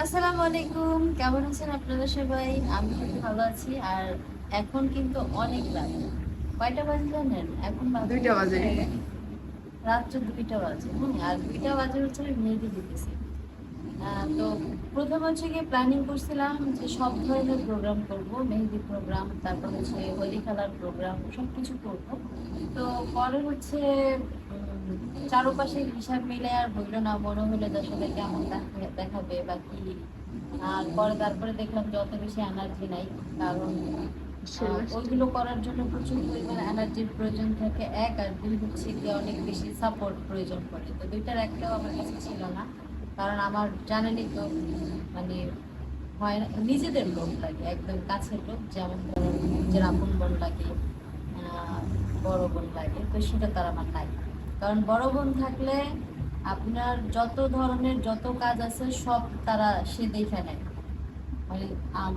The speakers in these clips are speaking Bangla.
আসসালামু আলাইকুম। কেমন আছেন আপনারা সবাই? আমি খুব ভালো আছি। আর এখন কিন্তু অনেক রাত। কয়টা বাজে জানেন? এখন দুইটা বাজে। রাত্র দুইটা বাজে। হুম আর দুইটা বাজে হচ্ছে আমি মেহেদি দিতেছি তো প্রথম হচ্ছে গিয়ে প্ল্যানিং করছিলাম যে সব ধরনের প্রোগ্রাম করব। মেহেদি প্রোগ্রাম তারপর হচ্ছে হোলি খেলার প্রোগ্রাম সব কিছু করব। তো পরে হচ্ছে চারপাশে হিসাব মিলে আর হইল না মনে হলো যে আসলে কেমন দেখাবে বা কি। আর পরে তারপরে দেখলাম যে অত বেশি এনার্জি নাই কারণ ওইগুলো করার জন্য প্রচুর পরিমাণ এনার্জির প্রয়োজন থাকে। এক আর দুই হচ্ছে গিয়ে অনেক বেশি সাপোর্ট প্রয়োজন পড়ে তো দুইটার একটাও আমার কাছে ছিল না কারণ আমার জানেনই তো মানে হয় না নিজেদের লোক লাগে একদম কাছের লোক যেমন নিজের আপন বোন লাগে বড় বোন লাগে তো সেটা তার আমার নাই। কারণ বড় বোন থাকলে আপনার যত ধরনের যত কাজ আছে সব তারা সে দেখে নেয়। মানে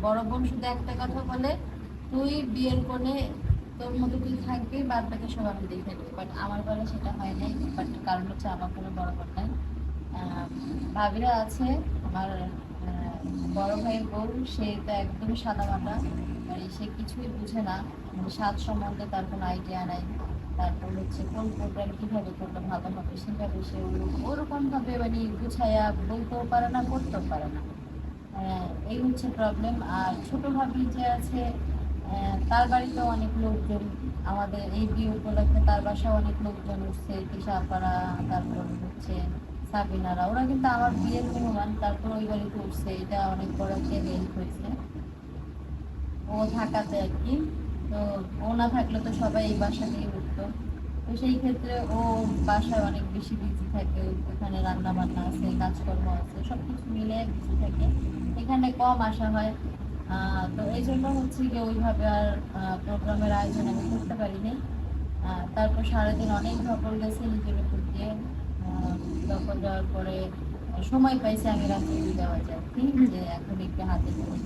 বড় বোন শুধু একটা কথা বলে, তুই বিয়ের কোণে তোর মতো তুই থাকবি? বাদ সব আমি দেখে নেব। বাট আমার বেলা সেটা হয় নাই। বাট কারণ হচ্ছে আমার কোনো বড় বোন নাই। ভাবিরা আছে, আমার বড় ভাইয়ের বউ সে তো একদম সাদা মাটা মানে সে কিছুই বুঝে না। মানে স্বাদ সম্বন্ধে তার কোনো আইডিয়া নাই। তারপর হচ্ছে কোন প্রোগ্রাম কীভাবে করলে ভালো হবে সেভাবে সে ওরকম ভাবে মানে গুছাইয়া বলতেও পারে না, করতেও পারে না। এই হচ্ছে প্রবলেম আর ছোট ভাবি যে আছে তার বাড়িতে অনেক লোকজন আমাদের এই বিয়ে উপলক্ষে তার বাসায় অনেক লোকজন উঠছে তিশাপাড়া তারপর হচ্ছে সাবিনারা। ওরা কিন্তু আমার বিয়ের মেহমান, তারপর ওই বাড়িতে উঠছে। এটা অনেক বড় হেল্প হয়েছে। ও থাকাতে আর কি। তো ও না থাকলে তো সবাই এই বাসাতেই উঠতো তো সেই ক্ষেত্রে ও বাসায় অনেক বেশি বিজি থাকে, ওখানে রান্না বান্না আছে, কাজকর্ম আছে সব কিছু মিলে বিজি থাকে। এখানে কম আসা হয়। তো এই জন্য হচ্ছে গিয়ে ওইভাবে আর প্রোগ্রামের আয়োজন আমি করতে পারিনি। তারপর সারাদিন অনেক ধকল গেছে নিজের উপর দিয়ে। ধকল যাওয়ার পরে সময় পাইছে আমি রাত্রে দেওয়া যায়। যে এখন একটু হাতে করে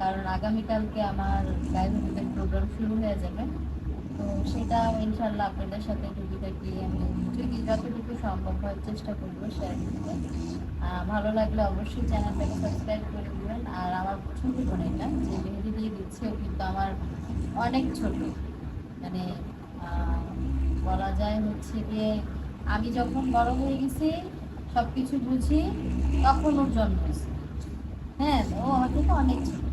কারণ আগামীকালকে আমার গাইডের প্রোগ্রাম শুরু হয়ে যাবে। সেটা ইনশাল্লাহ আপনাদের সাথে টুকিটাকি আমি যদি যতটুকু সম্ভব হয় চেষ্টা করব শেয়ার করতে। ভালো লাগলে অবশ্যই চ্যানেলটাকে সাবস্ক্রাইব করে দিবেন। আর আমার ছোট বোন এটা, যে মেহেদি দিয়ে দিচ্ছে কিন্তু আমার অনেক ছোট। মানে বলা যায় হচ্ছে গিয়ে আমি যখন বড় হয়ে গেছি সব কিছু বুঝি, তখন ওর জন্ম হয়েছে। হ্যাঁ ও আমার থেকে অনেক ছোট।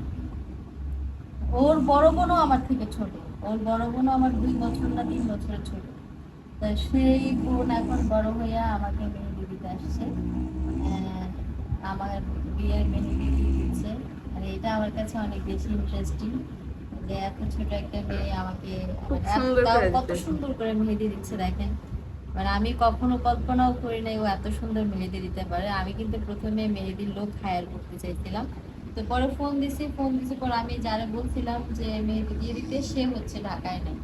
ওর বড় বোনও আমার থেকে ছোট। ওর বড় বোনও আমার দুই বছর না তিন বছরের ছোট। তা সেই বোন এখন বড় হইয়া আমাকে মেহেদি দিতে আসছে। আমার বিয়ের মেহেদি দিচ্ছে। আর এটা আমার কাছে অনেক বেশি ইন্টারেস্টিং যে এত ছোট একটা মেয়ে আমাকে কত সুন্দর করে মেহেদি দিচ্ছে দেখেন। মানে আমি কখনো কল্পনাও করি নাই ও এত সুন্দর মেহেদি দিতে পারে। আমি কিন্তু প্রথমে মেহেদির লোক হায়ার করতে চাইছিলাম। তো পরে ফোন দিছি ফোন দিছি পরে আমি যারা বলছিলাম যে মেহেদি দিয়ে দিতে, সে হচ্ছে ঢাকায় নাই।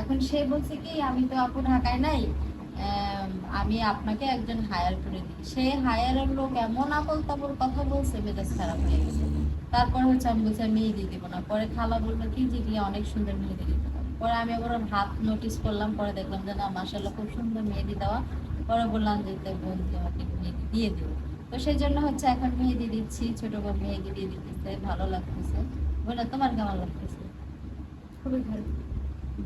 এখন সে বলছে কি, আমি তো আপু ঢাকায় নাই আমি আপনাকে একজন হায়ার করে দিই। সে হায়ারের লোক এমন আপল তাপল কথা বলছে, মেজাজ খারাপ হয়ে গেছে। তারপর হচ্ছে আমি বলছি মেহেদি দিব না। পরে খালা বলল, কি যে দিয়ে অনেক সুন্দর মেহেদি দিতে পারে। আমি আবার হাত নোটিস করলাম, পরে দেখলাম যে না মাসাল্লাহ খুব সুন্দর মেহেদি দেওয়া। পরে বললাম যে, তো বোন তুই আমাকে মেহেদি দিয়ে দেবো তো সেই জন্য হচ্ছে এখন মেহেদি দিচ্ছি ছোট বোন মেহেদি দিয়ে দিতেছে ভালো লাগতেছে। বোনা তোমার কেমন লাগতেছে? খুবই ভালো।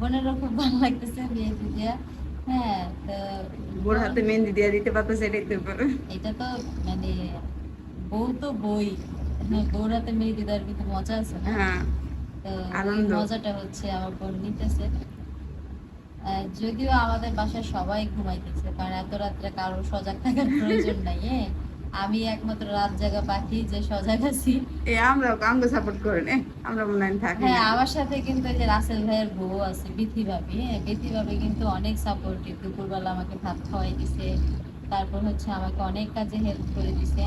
বোনেরও খুব ভালো লাগতেছে মেহেদি দিয়া। হ্যাঁ তো বোর হাতে মেহেন্দি দিয়ে দিতে পারতো সেটাই তো এটা তো মানে বউ তো বই। হ্যাঁ বউর হাতে মেহেদি দেওয়ার কিন্তু মজা আছে না? হ্যাঁ তো মজাটা হচ্ছে আমার বোন নিতেছে। যদিও আমাদের বাসায় সবাই ঘুমাইতেছে কারণ এত রাত্রে কারও সজাগ থাকার প্রয়োজন নাই হ্যাঁ। আমি একমাত্র রাত জাগা পাখি যে সজাগ আছি। এ আমরা আমাকে সাপোর্ট করেন। এ আমরা মনে থাকি হ্যাঁ আমার সাথে কিন্তু যে রাসেল ভাইয়ের বউ আছে বিথি ভাবি হ্যাঁ বিথি ভাবি কিন্তু অনেক সাপোর্টিভ দুপুরবেলা আমাকে ভাত খাওয়াই দিছে তারপর হচ্ছে আমাকে অনেক কাজে হেল্প করে দিছে।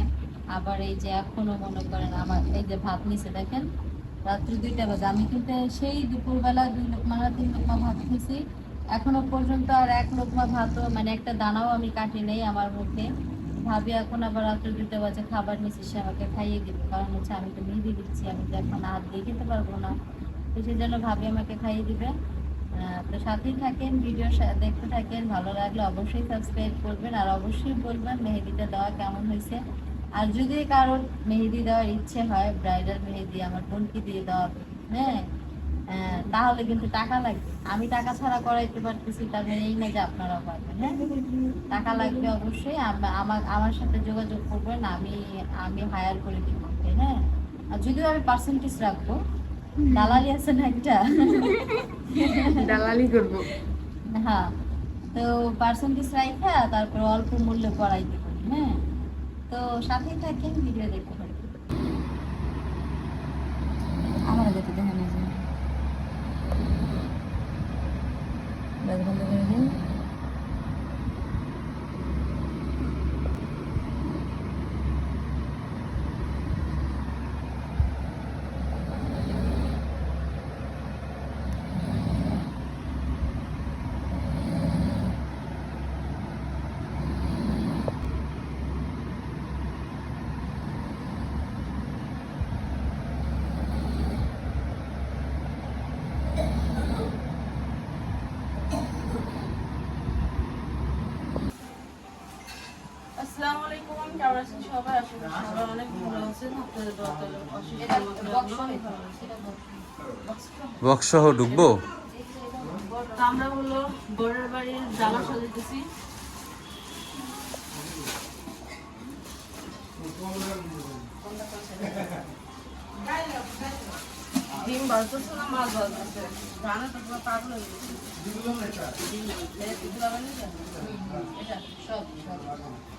আবার এই যে এখনও মনে করেন আমার এই যে ভাত নিছে দেখেন রাত্রি দুইটা বাজে। আমি কিন্তু সেই দুপুরবেলা দুই লোকমা তিন লোকমা ভাত খেয়েছি। এখনও পর্যন্ত আর এক লোকমা ভাতও মানে একটা দানাও আমি কাটি নেই আমার মুখে। ভাবি এখন আবার রাত্রে দুইটা বাজে খাবার নিচ্ছে সে আমাকে খাইয়ে দিবে। কারণ হচ্ছে আমি তো মেহেদি দিচ্ছি, আমি তো এখন হাত দিয়ে খেতে পারব না। তো সেই জন্য ভাবি আমাকে খাইয়ে দিবে। তো সাথেই থাকেন ভিডিও দেখতে থাকেন, ভালো লাগলে অবশ্যই সাবস্ক্রাইব করবেন, আর অবশ্যই বলবেন মেহেদিটা দেওয়া কেমন হয়েছে। আর যদি কারোর মেহেদি দেওয়ার ইচ্ছে হয় ব্রাইডাল মেহেদি আমার বোনকে দিয়ে দেওয়া হ্যাঁ? তাহলে কিন্তু টাকা লাগবে। আমি টাকা ছাড়া করাইতে পারতেছি তার মানে এই না যে আপনারা পারবেন হ্যাঁ? টাকা লাগবে অবশ্যই আমার আমার সাথে যোগাযোগ করবেন আমি আমি হায়ার করে দিব হ্যাঁ আর যদিও আমি পার্সেন্টেজ রাখব দালালি আছে না একটা? দালালি করব। হ্যাঁ তো পার্সেন্টেজ রাখা তারপর অল্প মূল্যে করাইতে পারি হ্যাঁ? তো সাথেই থাকেন ভিডিও দেখতে পারি আমার আগে তো দেখা নেই বন্ধ করে দিন আসসালামু আলাইকুম কেমন আছেন অনেক ভালো আপনাদের বক্স সহ ঢুকবো? আমরা হলো বরের বাড়ির জামা সাজাইতেছি। ডিম বাজতেছে না মাছ বাজতেছে? রান্না তো পুরো পাগল হয়ে গেছে। ডিম? এটা সব সব।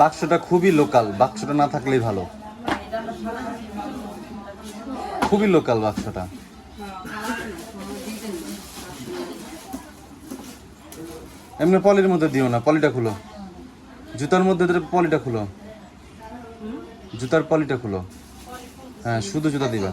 বাক্সটা খুবই লোকাল বাক্সটা না থাকলেই ভালো। খুবই লোকাল বাক্সটা। এমনি পলির মধ্যে দিও না পলিটা খুলো। জুতার মধ্যে দিয়ে পলিটা খুলো। জুতার পলিটা খুলো। হ্যাঁ শুধু জুতা দিবা।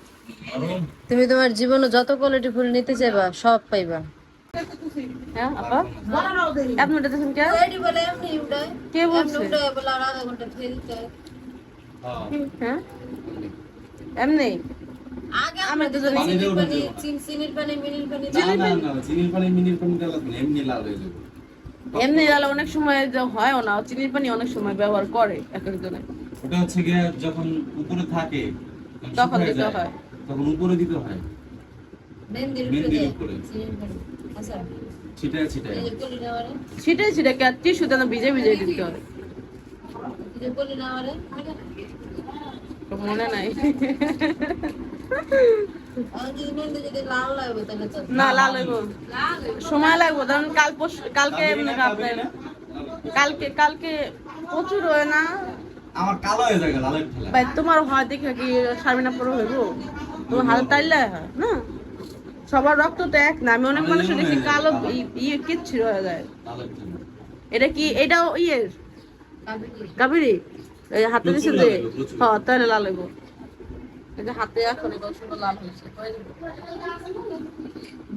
তুমি তোমার জীবনে যত কোয়ালিটি ফুল নিতে চাইবা সব পাইবা। হ্যাঁ আপা? আপনি এটা দেখুন কে? এমনি কে বলছে? হয়। এমনি? আমরা তো জানি চিনির পানি চিনির পানি মিনির পানি না না না চিনির পানি মিনির পানি এমনি লাল হয়ে যাবে। এমনি লাল অনেক সময় হয় না চিনির পানি অনেক সময় ব্যবহার করে এক একজনে। ওটা হচ্ছে গিয়ে যখন উপরে থাকে তখন দিতে হয়। তখন উপরে দিতে হয়। মেহেন্দির উপরে আচ্ছা। ছিটায় ছিটায়। ভিজে ভিজে দিতে হয় মনে নাই না লাল হইব। সময় লাগবে ধরুন কাল কালকে আপনার কালকে কালকে প্রচুর হয় না? আমার কালো হয়ে যায় লালের ভাই তোমার হয় দেখে কি সারমিনা পরে হইব? হয় না? সবার রক্ত তো এক না আমি অনেক মানুষের দেখি কালো ইয়ে হয়ে যায়। এটা কি এটাও ইয়ের? কাবিলি কাবেরি এই হাতে দিছে যে। হ্যাঁ তাহলে লাল হইব। এই যে হাতে এখন সুন্দর লাল হয়েছে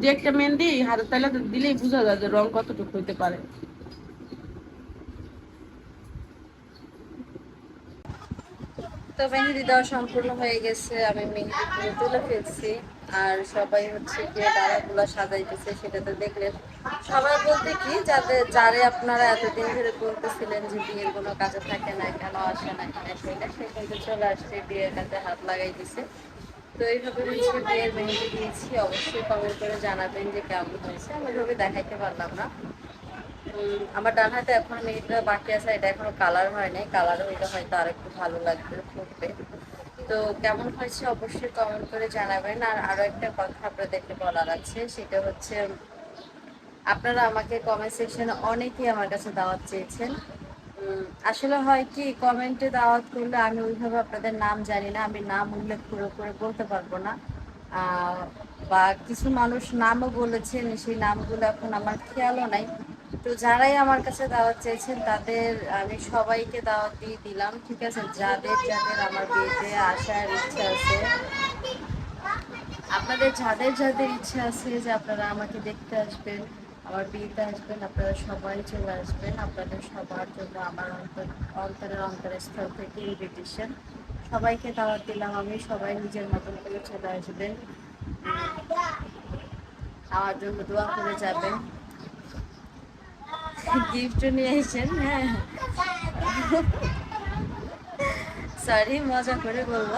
যে একটা মেহেন্দি হাতে তাইলে দিলেই বোঝা যায় যে রং কতটুকু হইতে পারে। তো মেহেদি দেওয়া সম্পূর্ণ হয়ে গেছে, আমি মেহেদি পুরো তুলে ফেলছি। আর সবাই হচ্ছে গিয়ে ডালাগুলো সাজাইতেছে সেটা তো দেখলেন সবাই বলতে কি, যাদের, যারে আপনারা এতদিন ধরে বলতেছিলেন যে বিয়ের কোনো কাজে থাকে না, কেন আসে না, কেন আসে না, সে কিন্তু চলে আসছে, বিয়ের কাজে হাত লাগাই দিছে তো এইভাবে হচ্ছে বিয়ের মেহেদি দিয়েছি, অবশ্যই কমেন্ট করে জানাবেন যে কেমন হয়েছে, আমি ওইভাবে দেখাইতে পারলাম না। আমার ডান হাতে এখন মেহেদিটা বাকি আছে, এটা এখনও কালার হয় নাই কালার হইলে হয়তো আর একটু ভালো লাগবে ফুটবে তো কেমন হয়েছে অবশ্যই কমেন্ট করে জানাবেন। আর আরও একটা কথা আপনাদেরকে বলার আছে, সেটা হচ্ছে, আপনারা আমাকে কমেন্ট সেকশনে অনেকেই আমার কাছে দাওয়াত চেয়েছেন। আসলে হয় কি কমেন্টে দাওয়াত করলে আমি ওইভাবে আপনাদের নাম জানি না, আমি নাম উল্লেখ করে করে বলতে পারব না। বা কিছু মানুষ নামও বলেছেন, সেই নামগুলো এখন আমার খেয়ালও নাই। তো যারাই আমার কাছে দাওয়াত চেয়েছেন, তাদের আমি সবাইকে দাওয়াত দিয়ে দিলাম, ঠিক আছে? যাদের যাদের আমার বিয়েতে আসার ইচ্ছা আছে, আপনাদের যাদের যাদের ইচ্ছা আছে যে আপনারা আমাকে দেখতে আসবেন, আমার বিয়েতে আসবেন, আপনারা সবাই চলে আসবেন, আপনাদের সবার জন্য আমার অন্তর, অন্তরের অন্তরস্থল থেকে ইনভিটেশন সবাইকে দাওয়াত দিলাম আমি, সবাই নিজের মতন করে চলে আসবেন। আমার জন্য দোয়া করে যাবেন। গিফটও নিয়ে এসেছেন হ্যাঁ। সরি মজা করে বলব।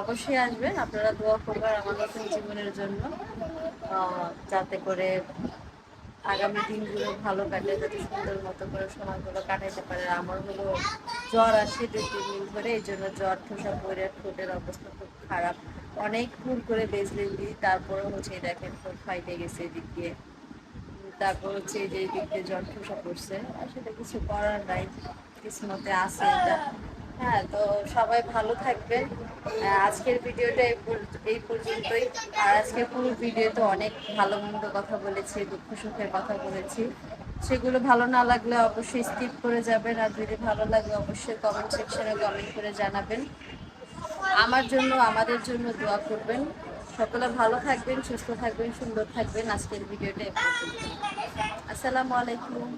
অবশ্যই আসবেন। আপনারা দোয়া করবেন আমার নতুন জীবনের জন্য। যাতে করে আগামী দিনগুলো ভালো কাটে, যাতে সুন্দর মতো করে সময়গুলো কাটাইতে পারে। আমার হলো জ্বর আসে দুই, তিন দিন ধরে, এই জন্য জ্বর, ঠোসা পরে ঠোঁটের অবস্থা খুব খারাপ। অনেক ফুল করে বেজলেন দিই তারপরে হচ্ছে দেখেন ঠোঁট ফাইটে গেছে এদিক দিয়ে। তারপর হচ্ছে যে এই দিক দিয়ে জ্বর ঠোসা পড়ছে। আর সেটা কিছু করার নাই, কিসমতে আছে এটা। হ্যাঁ তো সবাই ভালো থাকবেন। আজকের ভিডিওটা এই পর্যন্তই। আর আজকের পুরো ভিডিওতে অনেক ভালো মন্দ কথা বলেছি, দুঃখ সুখের কথা বলেছি। সেগুলো ভালো না লাগলে অবশ্যই স্কিপ করে যাবেন। আর যদি ভালো লাগে অবশ্যই কমেন্ট সেকশনে কমেন্ট করে জানাবেন। আমার জন্য, আমাদের জন্য দোয়া করবেন। সকলে ভালো থাকবেন সুস্থ থাকবেন সুন্দর থাকবেন। আজকের ভিডিওটা আসসালামু আলাইকুম।